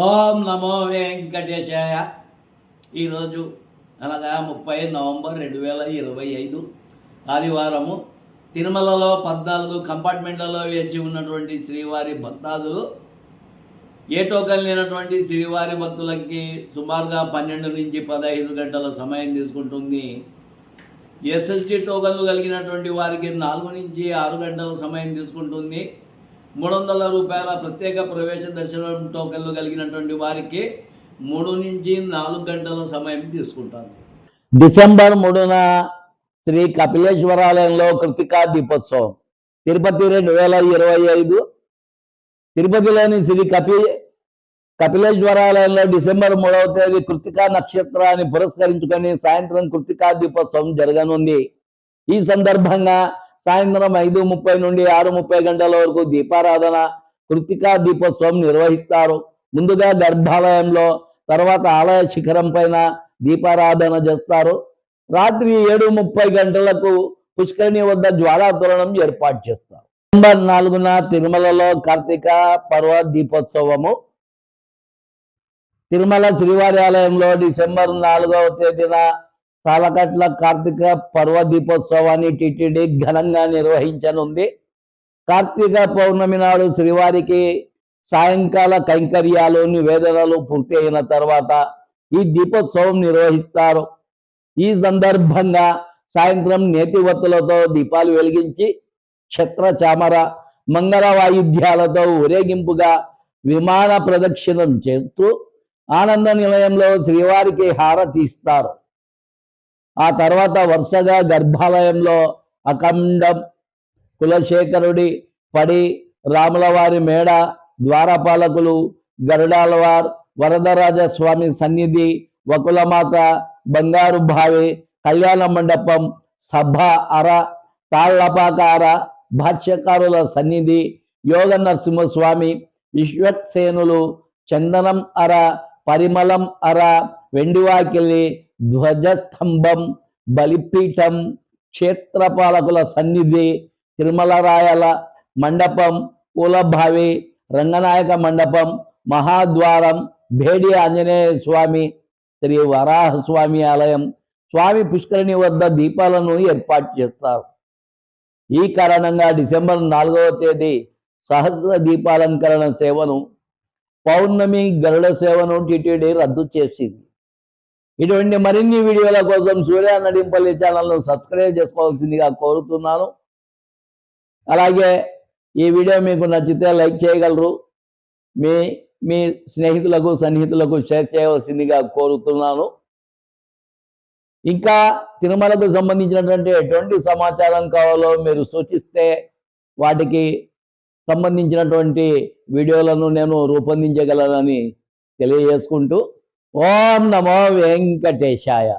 ఓం నమో వెంకటేశాయ. ఈరోజు అనగా ముప్పై నవంబర్ రెండు వేల ఇరవై ఐదు ఆదివారము. తిరుమలలో పద్నాలుగు కంపార్ట్మెంట్లలో వేచి ఉన్నటువంటి శ్రీవారి భక్తాదులు ఏ టోకన్ లేనటువంటి శ్రీవారి భక్తులకి సుమారుగా పన్నెండు నుంచి పదహైదు గంటల సమయం తీసుకుంటుంది. ఎస్ఎస్జి టోకన్లు కలిగినటువంటి వారికి నాలుగు నుంచి ఆరు గంటల సమయం తీసుకుంటుంది. మూడు వందల రూపాయల ప్రత్యేక ప్రవేశ దర్శనం టోకెన్లు కలిగినటువంటి వారికి మూడు నుంచి నాలుగు గంటల సమయం తీసుకుంటారు. డిసెంబర్ మూడున శ్రీ కపిలేశ్వరాలయంలో కృతికా దీపోత్సవం. తిరుపతి రెండు వేల ఇరవై ఐదు. తిరుపతిలోని శ్రీ కపి కపిలేశ్వరాలయంలో డిసెంబర్ మూడవ తేదీ కృతికా నక్షత్రాన్ని పురస్కరించుకొని సాయంత్రం కృతికా దీపోత్సవం జరగనుంది. ఈ సందర్భంగా సాయంత్రం ఐదు ముప్పై నుండి ఆరు ముప్పై గంటల వరకు దీపారాధన కృతికా దీపోత్సవం నిర్వహిస్తారు. ముందుగా గర్భాలయంలో తర్వాత ఆలయ శిఖరం పైన దీపారాధన చేస్తారు. రాత్రి ఏడు ముప్పై గంటలకు పుష్కరిణి వద్ద జ్వాలాతోరణం ఏర్పాటు చేస్తారు. డిసెంబర్ నాలుగున తిరుమలలో కార్తీక పర్వ దీపోత్సవము. తిరుమల శ్రీవారి ఆలయంలో డిసెంబర్ నాలుగవ తేదీన సాలకట్ల కార్తీక పర్వ దీపోత్సవాన్ని టిటిడి ఘనంగా నిర్వహించనుంది. కార్తీక పౌర్ణమి నాడు శ్రీవారికి సాయంకాల కైంకర్యాలు నివేదనలు పూర్తి అయిన తర్వాత ఈ దీపోత్సవం నిర్వహిస్తారు. ఈ సందర్భంగా సాయంత్రం నేతివత్తులతో దీపాలు వెలిగించి ఛత్ర చామర మంగళ వాయిద్యాలతో ఊరేగింపుగా విమాన ప్రదక్షిణం చేస్తూ ఆనంద నిలయంలో శ్రీవారికి హారతి ఇస్తారు. ఆ తర్వాత వరుసగా గర్భాలయంలో అఖండం కులశేఖరుడి పడి రాములవారి మేడ ద్వారపాలకులు గరుడాలవార్ వరదరాజస్వామి సన్నిధి వకులమాత బంగారు భావి కళ్యాణ మండపం సభ అర తాళ్ళపాకార భాష్యకారుల సన్నిధి యోగ నరసింహస్వామి విశ్వక్సేనులు చందనం అర పరిమళం అర వెండివాకిలి ధ్వజస్తంభం బలిపీఠం క్షేత్రపాలకుల సన్నిధి తిరుమలరాయల మండపం పూలభావి రంగనాయక మండపం మహాద్వారం భేడి ఆంజనేయ స్వామి శ్రీ వరాహస్వామి ఆలయం. స్వామి పుష్కరిణి వద్ద దీపాలను ఏర్పాటు చేస్తారు. ఈ కారణంగా డిసెంబర్ నాలుగవ తేదీ సహస్ర దీపాలంకరణ సేవను పౌర్ణమి గరుడ సేవను టిటిడి రద్దు చేసింది. ఇటువంటి మరిన్ని వీడియోల కోసం సూర్య నడింపల్లి ఛానల్ను సబ్స్క్రైబ్ చేసుకోవాల్సిందిగా కోరుతున్నాను. అలాగే ఈ వీడియో మీకు నచ్చితే లైక్ చేయగలరు. మీ మీ స్నేహితులకు సన్నిహితులకు షేర్ చేయవలసిందిగా కోరుతున్నాను. ఇంకా తిరుమలకు సంబంధించినటువంటి ఎటువంటి సమాచారం కావాలో మీరు సూచిస్తే వాటికి సంబంధించినటువంటి వీడియోలను నేను రూపొందించగలనని తెలియజేసుకుంటూ ఓం నమో వెంకటేశాయ.